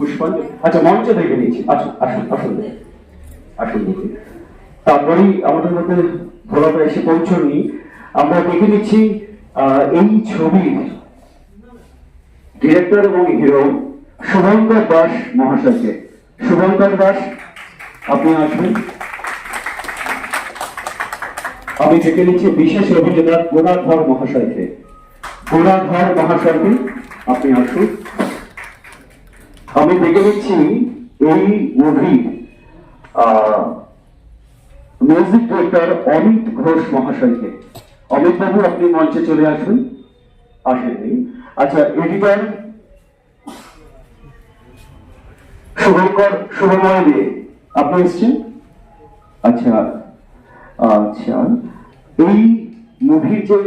পুষ্পাঞ্জলি। আচ্ছা মঞ্চ দেখে নিচ্ছি। আসুন আসুন। আসুন তারপরেই আমাদের মধ্যে ভোলাটা এসে পৌঁছনি। আমরা দেখে নিচ্ছি এই ছবির ডিরেক্টর এবং হিরো শুভঙ্কর দাস মহাশয়কে। শুভঙ্কর দাস, আপনি আসবেন। আমি দেখে নিচ্ছি বিশেষ অভিনেতা গোড়াধর মহাশয়কে। গোড়াধর মহাশয়কে আপনি আসুন। আমি দেখে নিচ্ছি এই movie music director Amit Ghosh মহাশয়কে। অমিত বাবু, আপনি মঞ্চে চলে আসুন। আসেননি আচ্ছা এডিটর শুভঙ্কর, শুভময় দিয়ে আপনি এসছেন? আচ্ছা আচ্ছা এই মুভির যে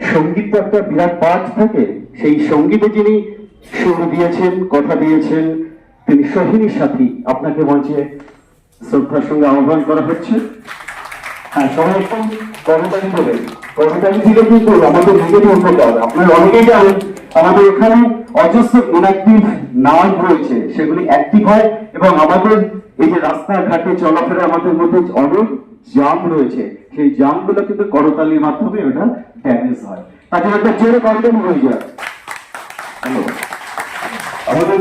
সংগীত একটা বিরাট পাঠ থাকে, সেই সঙ্গীতে যিনি সুর দিয়েছেন, কথা দিয়েছেন। তিনি সোহিনী সাথী। আপনাকে মঞ্চে শ্রদ্ধার সঙ্গে আহ্বান করা হচ্ছে। হ্যাঁ সবাই একটু কবিতালি বলেন কবিতালি দিলে কিন্তু আমাদের নিজেরই উপকার আপনার অনেকেই জানেন, আমাদের এখানে অজস্র ইনঅ্যাক্টিভ নাম রয়েছে। সেগুলি অ্যাক্টিভ হয় এবং আমাদের এই যে রাস্তাঘাটে চলাফেরা আমাদের মধ্যে অনেক জাম রয়েছে। সেই জামগুলো কিন্তু করতালির মাধ্যমে ওটা ড্যামেজ হয়। তাদের একটা জোরে কন্টেন্ট হয়ে যায়। ধন্যবাদ। আমাদের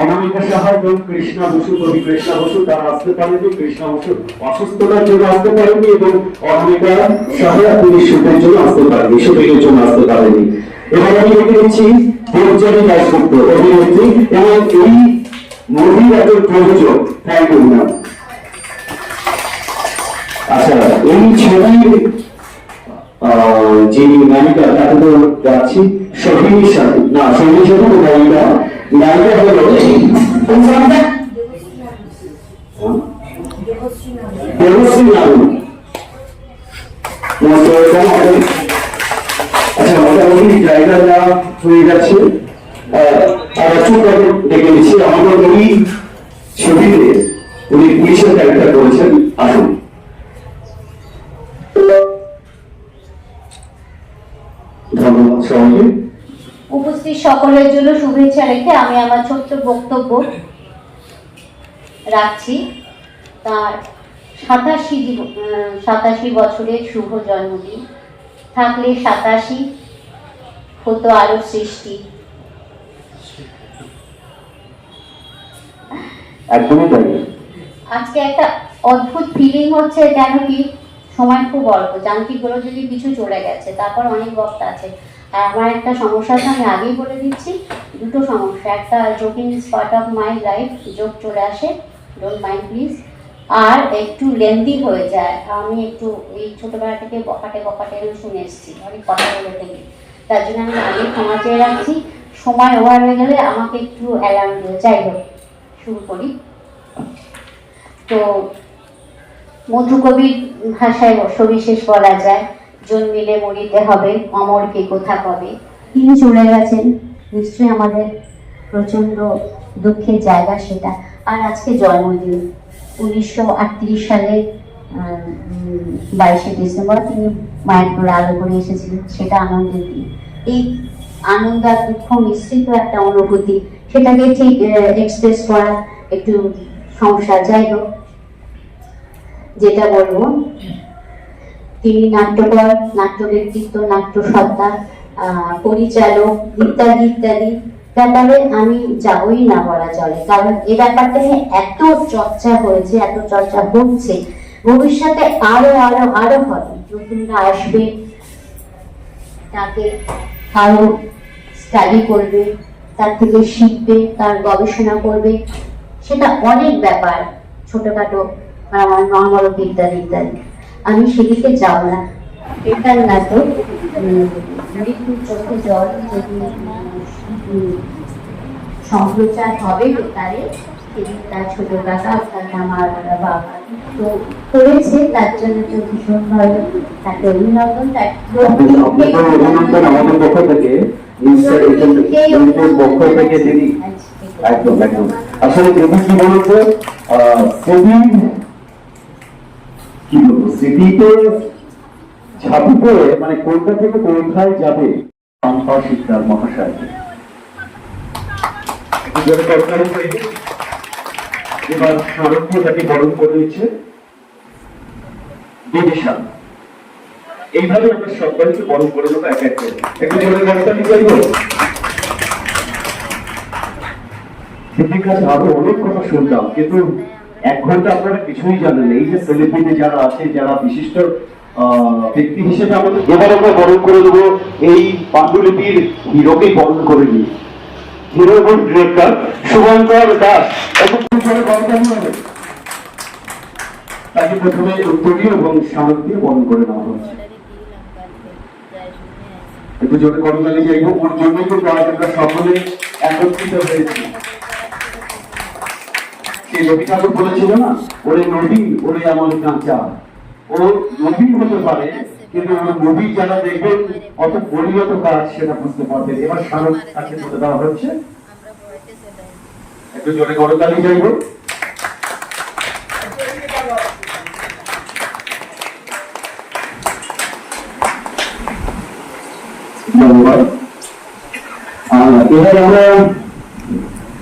অনামিকা সাহা এবং কৃষ্ণা বসু, কবি কৃষ্ণা বসু, তারা আসতে পারেনি, কৃষ্ণা বসু অসুস্থতার জন্য আসতে পারেনি এবং অনামিকা সাহা তিনি শুটের জন্য আসতে পারেনি শুটিং এর জন্য আসতে পারেনি। এবার আমি দেখে নিচ্ছি দেবজানী দাসগুপ্ত অভিনেত্রী এবং এই মুভির প্রযোজক, থ্যাংক ইউ আচ্ছা এই ছবির যিনি নায়িকা তাকে তো যাচ্ছি সোহিনীর সাথে। না সোহিনীর সাথে তো নায়িকা নায়িকা হলো? দেবশ্রী নাম আচ্ছা মোটামুটি জায়গা হয়ে গেছে আর একটু ডেকে নিচ্ছি। আমাদের এই ছবিতে উনি পুলিশের ক্যারেক্টার করেছেন। আসুন। সকলের জন্য শুভেচ্ছা রেখে আমি আমার ছোট্ট বক্তব্য রাখছি। তার সাতাশি সাতাশি বছরের শুভ জন্মদিন। থাকলে সাতাশি হতো আরও সৃষ্টি। একদমই তাই। আজকে একটা অদ্ভুত ফিলিং হচ্ছে কেন কি সময় খুব অল্প। যান্ত্রিকগুলো যদি কিছু চলে গেছে তারপর অনেক বক্তা আছে। আমার একটা সমস্যা আছে আমি আগেই বলে দিচ্ছি। দুটো সমস্যা। একটা joking is part of my life যোগ চলে আসে। ডোন্ট মাইন্ড প্লিজ আর একটু লেন্দি হয়ে যায়। আমি একটু এই ছোটোবেলা থেকে বকাটে বকাটে শুনে এসেছি। অনেক কথা বলে থেকে। তার জন্য আমি আগে ক্ষমা চেয়ে রাখছি। সময় ওভার হয়ে গেলে আমাকে একটু অ্যালার্ম দিয়ে। যাই হোক, শুরু করি। তো মধুকবির ভাষায় সবিশেষ বলা যায়। জন্মিলে মরিতে হবে, অমরকে কোথা পাবে? তিনি চলে গেছেন। নিশ্চয়ই আমাদের প্রচণ্ড দুঃখের জায়গা সেটা। আর আজকে জন্মদিন। উনিশশো আটত্রিশ সালে বাইশে ডিসেম্বর তিনি মায়ের করে আলো করে এসেছিলেন। সেটা আনন্দের দিন। এই আনন্দ আর দুঃখ মিশ্রিত একটা অনুভূতি। সেটাকে ঠিক এক্সপ্রেস করা একটু সমস্যা যাই হোক, যেটা বলব তিনি নাট্যকর নাট্য ব্যক্তিত্ব নাট্য সত্তা পরিচালক, ইত্যাদি ইত্যাদি। ব্যাপারে আমি যাবই না বলা চলে। কারণ এ ব্যাপারটা এত চর্চা হয়েছে, এত চর্চা হচ্ছে, ভবিষ্যতে আরও আরও আরও হবে। নতুনরা আসবে, তাকে আরও স্টাডি করবে, তার থেকে শিখবে, তার গবেষণা করবে। সেটা অনেক ব্যাপার, ছোটখাটো নর্মাল ইত্যাদি ইত্যাদি। আমি সেদিকে যাব না। এটার নাটক মৃত্যুর চোখে জল যদি সম্প্রচার হবে সেদিন তার ছোট কাকা অর্থাৎ আমার বাবা তো করেছে তার জন্য তো ভীষণভাবে তাকে অভিনন্দন তার আপনাকে অভিনন্দন আমাদের পক্ষ থেকে পক্ষ থেকে দিদি। একদম একদম। আসলে দিদি কি বলতো? স্মৃতিতে ঝাঁপি পড়ে মানে কোনটা থেকে কোথায় যাবে? শিকদার মহাশয়। এইভাবে আমরা সবাইকে বরণ করে এক এক করে। একটু জোরে আরও অনেক কথা শুনতাম কিন্তু এক ঘণ্টা আপনারা কিছুই জানেন না। এই যে সেলিব্রিটি যারা আছে যারা বিশিষ্ট ব্যক্তি হিসেবে আমাদের এবার আমরা বরণ করে দেবো এই পাণ্ডুলিপির হিরোকেই বরণ করে নিই হিরো এবং ডিরেক্টর শুভঙ্কর দাস। তাকে প্রথমে উত্তরীয় এবং স্মারক দিয়ে বরণ করে নেওয়া হচ্ছে একটু জোরে করতালি ওর জন্যই কিন্তু আজ আমরা সকলে একত্রিত হয়েছি রবি ঠাকুর বলেছিল না, ওরে নদী ওরে আমার কাঁচা। ও নদী হতে পারে, কিন্তু নদী যারা দেখবেন অত পরিণত কাজ সেটা বুঝতে পারবেন এবার স্মারক তাকে তুলে দেওয়া হচ্ছে। একটু জোরে করতালি যাইব ধন্যবাদ। আর এবার আমরা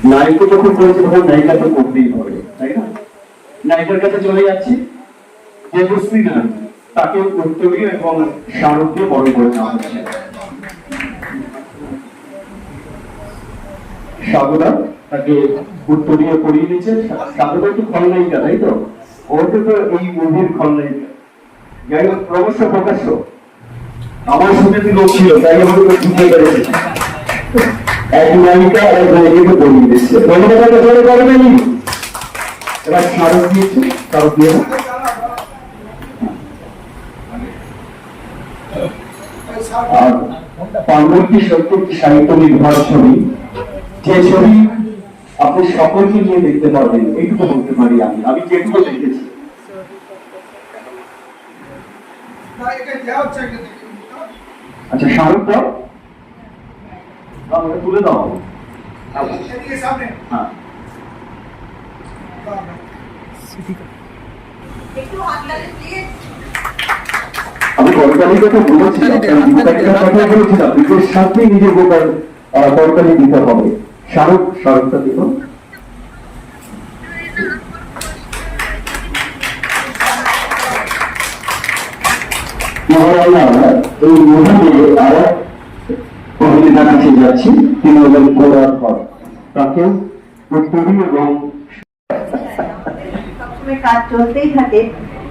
নায়িকা যখন করেছি তখন নায়িকা তো করতেই হবে, তাই না? নায়িকার কাছে চলে যাচ্ছি মুসলিম না তাকে উত্তরীয় এবং দিয়ে বড় করে নেওয়া হচ্ছে। তাকে উত্তরীয় একটু খলনায়িকা, তাই তো? তো এই মুভির খলনায়িকা। যাই হোক, ক্রমশ প্রকাশ্য। আমার সাথে লোক ছিল, তাই আমাকে এক নায়িকা এক নায়িকাকে বলিয়ে দিচ্ছে। ধন্যবাদ জোরে করবেন এবার স্মারক দিয়েছে স্মারক দিয়ে। আর সত্য সাহিত্য নির্ভর ছবি। যে ছবি আপনি সকলকে নিয়ে দেখতে পারবেন এইটুকু বলতে পারি আমি। আমি যেটুকু দেখেছি। আচ্ছা দাও। তুলে দাও হ্যাঁ। আমি করতালির কথা বলেছিলাম নিজের সাথে নিজের গোটার করতালি দিতে হবে। শাহরুখ শাহরুখটা দিব। মহারানা এই মুহূর্তে আরও অভিনেতার কাছে যাচ্ছি তিনি হলেন গোলার ঘর। তাকে উত্তরী এবং কাজ চলতেই থাকে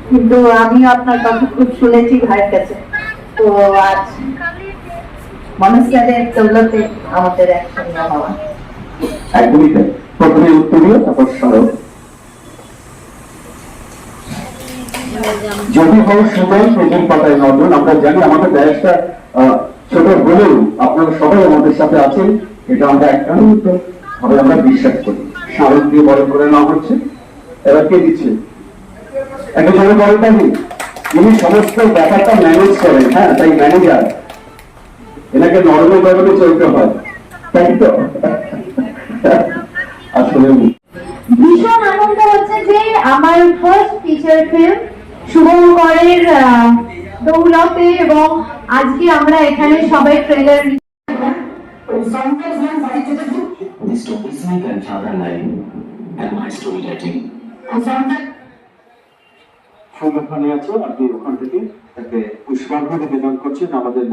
কিন্তু আমিও আপনার কথা খুব শুনেছি ভাইয়ের কাছে। তো আজ মনস্কারের দৌলতে আমাদের একসঙ্গে হওয়া। একদমই তাই। প্রথমে উত্তরীয় তারপর সরব যদি হোক সময় প্রথম পাতায় নজর আমরা জানি আমাদের ব্যাসটা ছোট হলেও আপনারা সবাই আমাদের সাথে আছেন, এটা আমরা একান্ত ভাবে আমরা বিশ্বাস করি। স্মারক দিয়ে বড় করে নেওয়া হচ্ছে, এবার কে দিচ্ছে? একটা ইনি সমস্ত ব্যাপারটা ম্যানেজ করেন হ্যাঁ তাই ম্যানেজার এনাকে নরমে গরমে চলতে হয়, তাই তো? আসলে ভীষণ আনন্দ হচ্ছে যে আমার ফার্স্ট ফিচার ফিল্ম শুভঙ্করের ব্লগতে এবং আজকে আমরা এখানে সবাই ট্রেলার পুষ্পার্ঘ করছেন আমাদের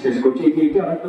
শেষ করছি এই কেকটা আরেকটা